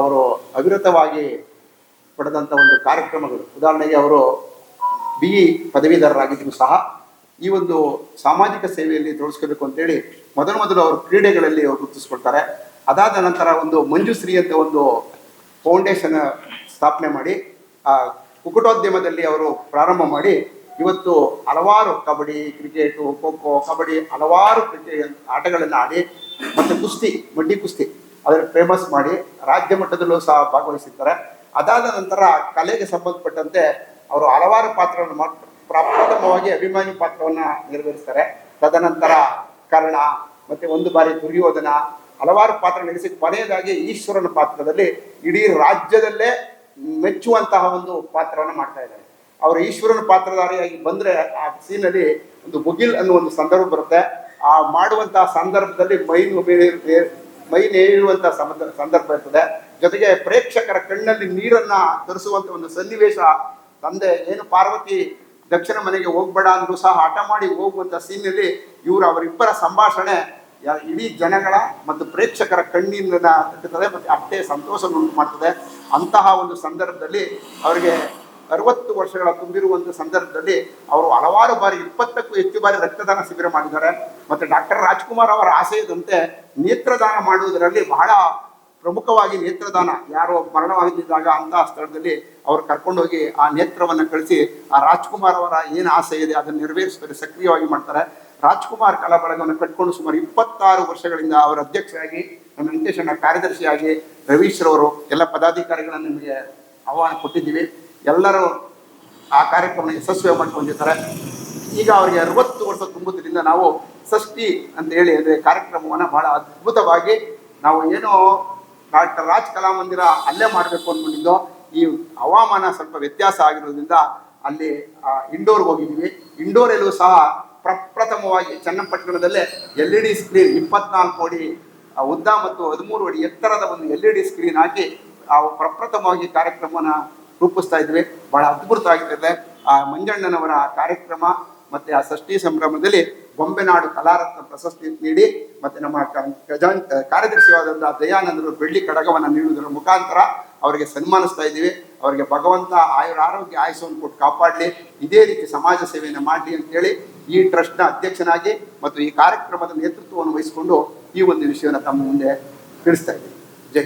ಅವರು ಅವಿರತವಾಗಿ ಪಡೆದಂಥ ಒಂದು ಕಾರ್ಯಕ್ರಮಗಳು. ಉದಾಹರಣೆಗೆ ಅವರು ಬಿ ಇ ಪದವೀಧರರಾಗಿದ್ದರೂ ಸಹ ಈ ಒಂದು ಸಾಮಾಜಿಕ ಸೇವೆಯಲ್ಲಿ ತೊಡಗಿಸ್ಕೋಬೇಕು ಅಂತೇಳಿ ಮೊದಲು ಮೊದಲು ಅವರು ಕ್ರೀಡೆಗಳಲ್ಲಿ ಅವರು ಗುರುತಿಸ್ಕೊಳ್ತಾರೆ. ಅದಾದ ನಂತರ ಒಂದು ಮಂಜುಶ್ರೀ ಅಂತ ಒಂದು ಫೌಂಡೇಶನ್ ಸ್ಥಾಪನೆ ಮಾಡಿ, ಆ ಕುಕುಟೋದ್ಯಮದಲ್ಲಿ ಅವರು ಪ್ರಾರಂಭ ಮಾಡಿ ಇವತ್ತು ಹಲವಾರು ಕಬಡ್ಡಿ, ಕ್ರಿಕೆಟು, ಖೋ ಖೋ, ಕಬಡ್ಡಿ ಹಲವಾರು ಕ್ರಿಕೆಟ್ ಆಟಗಳನ್ನು ಆಡಿ ಮತ್ತು ಕುಸ್ತಿ ಮಡ್ಡಿ ಕುಸ್ತಿ ಅದರ ಫೇಮಸ್ ಮಾಡಿ ರಾಜ್ಯ ಮಟ್ಟದಲ್ಲೂ ಸಹ ಭಾಗವಹಿಸಿರ್ತಾರೆ ಅದಾದ ನಂತರ ಕಲೆಗೆ ಸಂಬಂಧಪಟ್ಟಂತೆ ಅವರು ಹಲವಾರು ಪಾತ್ರವನ್ನು ಮಾಡಿ ಪ್ರಪ್ರಥಮವಾಗಿ ಅಭಿಮಾನಿ ಪಾತ್ರವನ್ನು ನೆರವೇರಿಸ್ತಾರೆ ತದನಂತರ ಕರ್ಣ ಮತ್ತೆ ಒಂದು ಬಾರಿ ದುರ್ಯೋಧನ ಹಲವಾರು ಪಾತ್ರ ನಡೆಸಿ ಕೊನೆಯದಾಗಿ ಈಶ್ವರನ ಪಾತ್ರದಲ್ಲಿ ಇಡೀ ರಾಜ್ಯದಲ್ಲೇ ಮೆಚ್ಚುವಂತಹ ಒಂದು ಪಾತ್ರವನ್ನು ಮಾಡ್ತಾ ಇದ್ದಾರೆ. ಅವರು ಈಶ್ವರನ ಪಾತ್ರಧಾರಿಯಾಗಿ ಬಂದ್ರೆ ಆ ಸೀನಲ್ಲಿ ಒಂದು ಬುಗಿಲ್ ಅನ್ನೋ ಒಂದು ಸಂದರ್ಭ ಬರುತ್ತೆ. ಆ ಮಾಡುವಂತಹ ಸಂದರ್ಭದಲ್ಲಿ ಮೈ ಮೈ ನೇಳುವಂತ ಸಂದ- ಸಂದರ್ಭ ಇರ್ತದೆ. ಜೊತೆಗೆ ಪ್ರೇಕ್ಷಕರ ಕಣ್ಣಲ್ಲಿ ನೀರನ್ನ ತರಿಸುವಂತ ಒಂದು ಸನ್ನಿವೇಶ, ತಂದೆ ಏನು ಪಾರ್ವತಿ ದಕ್ಷಿಣ ಮನೆಗೆ ಹೋಗ್ಬೇಡ ಅಂದ್ರೂ ಸಹ ಹಠ ಮಾಡಿ ಹೋಗುವಂತ ಸೀನಲ್ಲಿ ಇವರು ಅವರಿಬ್ಬರ ಸಂಭಾಷಣೆ ಇಡೀ ಜನಗಳ ಮತ್ತು ಪ್ರೇಕ್ಷಕರ ಕಣ್ಣಿನ ತಟ್ಟುತ್ತದೆ ಮತ್ತೆ ಅಷ್ಟೇ ಸಂತೋಷವನ್ನು ಉಂಟು ಮಾಡ್ತದೆ. ಅಂತಹ ಒಂದು ಸಂದರ್ಭದಲ್ಲಿ ಅವರಿಗೆ ಅರವತ್ತು ವರ್ಷಗಳ ತುಂಬಿರುವಂಥ ಸಂದರ್ಭದಲ್ಲಿ ಅವರು ಹಲವಾರು ಬಾರಿ, ಇಪ್ಪತ್ತಕ್ಕೂ ಹೆಚ್ಚು ಬಾರಿ ರಕ್ತದಾನ ಶಿಬಿರ ಮಾಡಿದ್ದಾರೆ. ಮತ್ತು ಡಾಕ್ಟರ್ ರಾಜ್ಕುಮಾರ್ ಅವರ ಆಶಯದಂತೆ ನೇತ್ರದಾನ ಮಾಡುವುದರಲ್ಲಿ ಬಹಳ ಪ್ರಮುಖವಾಗಿ ನೇತ್ರದಾನ, ಯಾರು ಮರಣವಾಗಿದ್ದಾಗ ಅಂತಹ ಸ್ಥಳದಲ್ಲಿ ಅವರು ಕರ್ಕೊಂಡೋಗಿ ಆ ನೇತ್ರವನ್ನು ಕಳಿಸಿ ಆ ರಾಜ್ಕುಮಾರ್ ಅವರ ಏನು ಆಸೆ ಇದೆ ಅದನ್ನು ನೆರವೇರಿಸ್ತಾರೆ ಸಕ್ರಿಯವಾಗಿ ಮಾಡ್ತಾರೆ. ರಾಜ್ಕುಮಾರ್ ಕಲಾ ಬಳಗವನ್ನು ಕಟ್ಕೊಂಡು ಸುಮಾರು ಇಪ್ಪತ್ತಾರು ವರ್ಷಗಳಿಂದ ಅವರ ಅಧ್ಯಕ್ಷರಾಗಿ ನಮ್ಮ ವೆಂಕಟೇಶಣ್ಣ ಕಾರ್ಯದರ್ಶಿಯಾಗಿ ರವೀಶ್ರವರು ಎಲ್ಲ ಪದಾಧಿಕಾರಿಗಳನ್ನು ನಿಮಗೆ ಆಹ್ವಾನ ಕೊಟ್ಟಿದ್ದೀವಿ. ಎಲ್ಲರೂ ಆ ಕಾರ್ಯಕ್ರಮ ಯಶಸ್ವಿ ಮಾಡ್ಕೊಂಡಿರ್ತಾರೆ ಈಗ ಅವರಿಗೆ ಅರವತ್ತು ವರ್ಷ ತುಂಬುವುದರಿಂದ ನಾವು ಷಷ್ಠಿ ಅಂತ ಹೇಳಿ ಅಂದರೆ ಕಾರ್ಯಕ್ರಮವನ್ನು ಬಹಳ ಅದ್ಭುತವಾಗಿ ನಾವು ಏನು ಡಾಕ್ಟರ್ ರಾಜ್ ಕಲಾಮಂದಿರ ಅಲ್ಲೇ ಮಾಡಬೇಕು ಅಂದ್ಕೊಂಡಿದ್ದೋ. ಈ ಹವಾಮಾನ ಸ್ವಲ್ಪ ವ್ಯತ್ಯಾಸ ಆಗಿರೋದ್ರಿಂದ ಅಲ್ಲಿ ಇಂಡೋರ್ಗೆ ಹೋಗಿದ್ದೀವಿ. ಇಂಡೋರಲ್ಲೂ ಸಹ ಪ್ರಪ್ರಥಮವಾಗಿ ಚನ್ನಪಟ್ಟಣದಲ್ಲೇ ಎಲ್ ಇ ಡಿ ಸ್ಕ್ರೀನ್ ಇಪ್ಪತ್ನಾಲ್ಕು ಅಡಿ ಉದ್ದ ಮತ್ತು ಹದಿಮೂರು ಅಡಿ ಎತ್ತರದ ಒಂದು ಎಲ್ ಇ ಡಿ ಸ್ಕ್ರೀನ್ ಹಾಕಿ ಪ್ರಪ್ರಥಮವಾಗಿ ಕಾರ್ಯಕ್ರಮವನ್ನು ರೂಪಿಸ್ತಾ ಇದ್ವಿ. ಬಹಳ ಅದ್ಭುತವಾಗಿರ್ತದೆ. ಆ ಮಂಜಣ್ಣನವರ ಕಾರ್ಯಕ್ರಮ ಮತ್ತೆ ಆ ಷಷ್ಠಿ ಸಂಭ್ರಮದಲ್ಲಿ ಬೊಂಬೆನಾಡು ಕಲಾರತ್ನ ಪ್ರಶಸ್ತಿ ನೀಡಿ ಮತ್ತೆ ನಮ್ಮ ಖಜಾನ್, ಕಾರ್ಯದರ್ಶಿಯಾದಂತಹ ದಯಾನಂದರು ಬೆಳ್ಳಿ ಕಡಗವನ್ನು ನೀಡುವುದರ ಮುಖಾಂತರ ಅವರಿಗೆ ಸನ್ಮಾನಿಸ್ತಾ ಇದ್ದೀವಿ. ಅವರಿಗೆ ಭಗವಂತ ಆಯುರ, ಆರೋಗ್ಯ ಆಯಸ್ಸನ್ನು ಕೊಟ್ಟು ಕಾಪಾಡಲಿ. ಇದೇ ರೀತಿ ಸಮಾಜ ಸೇವೆಯನ್ನು ಮಾಡಲಿ ಅಂತೇಳಿ ಈ ಟ್ರಸ್ಟ್ನ ಅಧ್ಯಕ್ಷನಾಗಿ ಮತ್ತು ಈ ಕಾರ್ಯಕ್ರಮದ ನೇತೃತ್ವವನ್ನು ವಹಿಸಿಕೊಂಡು ಈ ಒಂದು ವಿಷಯವನ್ನು ತಮ್ಮ ಮುಂದೆ ತಿಳಿಸ್ತಾ ಇದ್ದೀವಿ. ಜೈ